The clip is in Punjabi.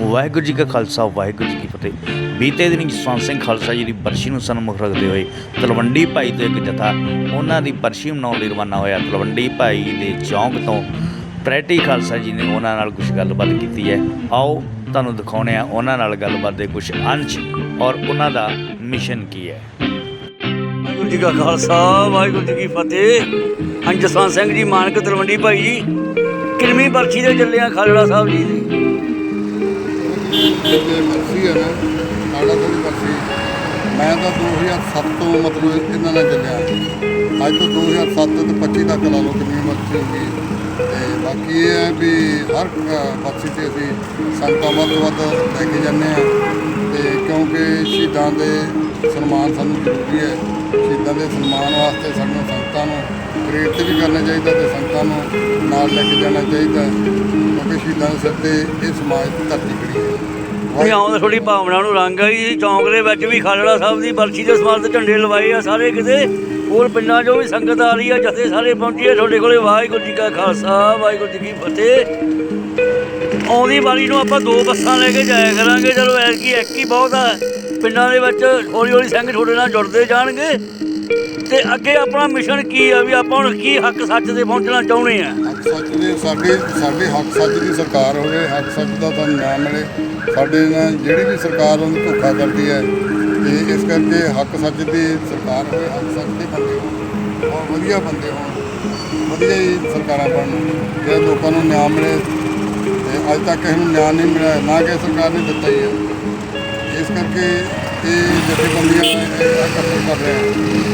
ਵਾਹਿਗੁਰੂ ਜੀ ਕਾ ਖਾਲਸਾ, ਵਾਹਿਗੁਰੂ ਜੀ ਕੀ ਫਤਿਹ। ਬੀਤੇ ਦਿਨ ਜਸਵੰਤ ਸਿੰਘ ਖਾਲਸਾ ਜੀ ਦੀ ਬਰਸ਼ੀ ਨੂੰ ਸਨਮੁਖ ਰੱਖਦੇ ਹੋਏ ਤਲਵੰਡੀ ਭਾਈ ਤੋਂ ਇੱਕ ਜਥਾ, ਉਹਨਾਂ ਦੀ ਬਰਸ਼ੀ ਮਨਾਉਣ ਲਈ ਰਵਾਨਾ ਹੋਇਆ। ਤਲਵੰਡੀ ਭਾਈ ਦੇ ਚੌਂਕ ਤੋਂ ਪ੍ਰੈਟੀ ਖਾਲਸਾ ਜੀ ਨੇ ਉਹਨਾਂ ਨਾਲ ਕੁਝ ਗੱਲਬਾਤ ਕੀਤੀ ਹੈ। ਆਓ ਤੁਹਾਨੂੰ ਦਿਖਾਉਣੇ ਆ ਉਹਨਾਂ ਨਾਲ ਗੱਲਬਾਤ ਦੇ ਕੁਝ ਅੰਸ਼ ਔਰ ਉਹਨਾਂ ਦਾ ਮਿਸ਼ਨ ਕੀ ਹੈ। ਵਾਹਿਗੁਰੂ ਜੀ ਕਾ ਖਾਲਸਾ, ਵਾਹਿਗੁਰੂ ਜੀ ਕੀ ਫਤਿਹ। ਹਾਂ ਜਸਵੰਤ ਸਿੰਘ ਜੀ, ਮਾਨਕ ਤਲਵੰਡੀ ਭਾਈ ਜੀ, ਕਿਰਮੀ ਬਰਛੀ ਦੇ ਚੱਲੇ ਆ ਖਾਲੜਾ ਸਾਹਿਬ ਜੀ ਦੇ। ਜਿਹੜੇ ਬਰਸੀ ਹੈ ਨਾ ਨਾੜਾ ਤੋਂ ਬਰਸੀ ਮੈਂ ਤਾਂ 2007 ਤੋਂ ਮਤਲਬ ਇਹਨਾਂ ਨਾਲ ਚੱਲਿਆ। ਅੱਜ ਤੋਂ 2007 ਤੋਂ 25 ਤੱਕ ਲਾ ਲਓ ਕਿੰਨੀ ਮਰਜ਼ੀ ਹੋ ਗਈ ਤੇ ਬਾਕੀ ਇਹ ਹੈ ਵੀ ਹਰ ਅ, ਤੇ ਅਸੀਂ ਸੰਗਤਾਂ ਵੱਧ ਤੋਂ ਵੱਧ ਲੈ ਕੇ ਜਾਂਦੇ ਆ ਤੇ ਕਿਉਂਕਿ ਸ਼ਹੀਦਾਂ ਦੇ ਸਨਮਾਨ ਸਾਨੂੰ ਜ਼ਰੂਰੀ ਹੈ। ਸ਼ਹੀਦਾਂ ਦੇ ਸਨਮਾਨ ਵਾਸਤੇ ਸਾਨੂੰ ਸੰਗਤਾਂ ਨੂੰ ਪ੍ਰੇਰਿਤ ਵੀ ਕਰਨਾ ਚਾਹੀਦਾ ਤੇ ਸੰਗਤਾਂ ਨੂੰ ਨਾਲ ਲੈ ਕੇ ਜਾਣਾ ਚਾਹੀਦਾ ਕਿਉਂਕਿ ਸ਼ਹੀਦਾਂ ਦੇ ਸਿਰ ਤੇ ਇਹ ਸਮਾਜ ਦੀ ਧਰਤੀ ਖੜੀ ਹੈ। ਵੀ ਆਉਂਦੇ ਥੋੜੀ ਭਾਵਨਾ ਨੂੰ ਰੰਗ ਆਈ ਚੌਂਕ ਦੇ ਵਿੱਚ ਵੀ ਖਾਲੜਾ ਸਾਹਿਬ ਦੀ ਬਰਛੀ ਦੇ ਸਮਾਨ ਤੇ ਝੰਡੇ ਲਵਾਏ ਆ ਸਾਰੇ ਕਿਤੇ। ਹੋਰ ਪਿੰਡਾਂ 'ਚੋਂ ਵੀ ਸੰਗਤ ਆ ਰਹੀ ਆ, ਜਥੇ ਸਾਰੇ ਪਹੁੰਚੀ ਆ। ਤੁਹਾਡੇ ਕੋਲੇ ਵਾਹਿਗੁਰੂ ਜੀ ਕਾ ਖਾਲਸਾ, ਵਾਹਿਗੁਰੂ ਜੀ ਕੀ ਫਤਿਹ। ਆਉਂਦੀ ਵਾਰੀ ਨੂੰ ਆਪਾਂ ਦੋ ਬੱਸਾਂ ਲੈ ਕੇ ਜਾਇਆ ਕਰਾਂਗੇ। ਚਲੋ ਐਤਕੀ ਇੱਕ ਹੀ ਬਹੁਤ ਆ। ਪਿੰਡਾਂ ਦੇ ਵਿੱਚ ਹੌਲੀ ਹੌਲੀ ਸੰਗਤ ਤੁਹਾਡੇ ਨਾਲ ਜੁੜਦੇ ਜਾਣਗੇ। ਤੇ ਅੱਗੇ ਆਪਣਾ ਮਿਸ਼ਨ ਕੀ ਆ ਵੀ ਆਪਾਂ ਹੁਣ ਕੀ ਹੱਕ ਸੱਚ ਤੇ ਪਹੁੰਚਣਾ ਚਾਹੁੰਦੇ ਆ? ਹੱਕ ਸੱਚ ਦੇ, ਸਾਡੇ ਸਾਡੇ ਹੱਕ ਸੱਚ ਦੀ ਸਰਕਾਰ ਹੋਵੇ, ਹੱਕ ਸੱਚ ਦਾ ਸਾਨੂੰ ਨਿਆਂ ਮਿਲੇ। ਸਾਡੇ ਨਾਲ ਜਿਹੜੀ ਵੀ ਸਰਕਾਰ ਉਹਨੂੰ ਧੋਖਾ ਕਰਦੀ ਹੈ, ਤੇ ਇਸ ਕਰਕੇ ਹੱਕ ਸੱਚ ਦੀ ਸਰਕਾਰ ਹੋਵੇ, ਹੱਕ ਸੱਚ ਦੇ ਬੰਦੇ ਹੋਣ। ਔਰ ਵਧੀਆ ਬੰਦੇ ਹੋਣ। ਵਧੀਆ ਹੀ ਸਰਕਾਰਾਂ ਬਣਨ। ਤੇ ਲੋਕਾਂ ਨੂੰ ਨਿਆਂ ਮਿਲੇ, ਤੇ ਅੱਜ ਤੱਕ ਕਿਸੇ ਨੂੰ ਨਿਆਂ ਨਹੀਂ ਮਿਲਿਆ, ਨਾ ਕਿ ਸਰਕਾਰ ਨੇ ਦਿੱਤਾ ਹੀ ਹੈ। ਇਸ ਕਰਕੇ ਇਹ ਜਥੇਬੰਦੀਆਂ ਇਹ ਇਕੱਠੇ ਕਰ ਰਹੇ ਆ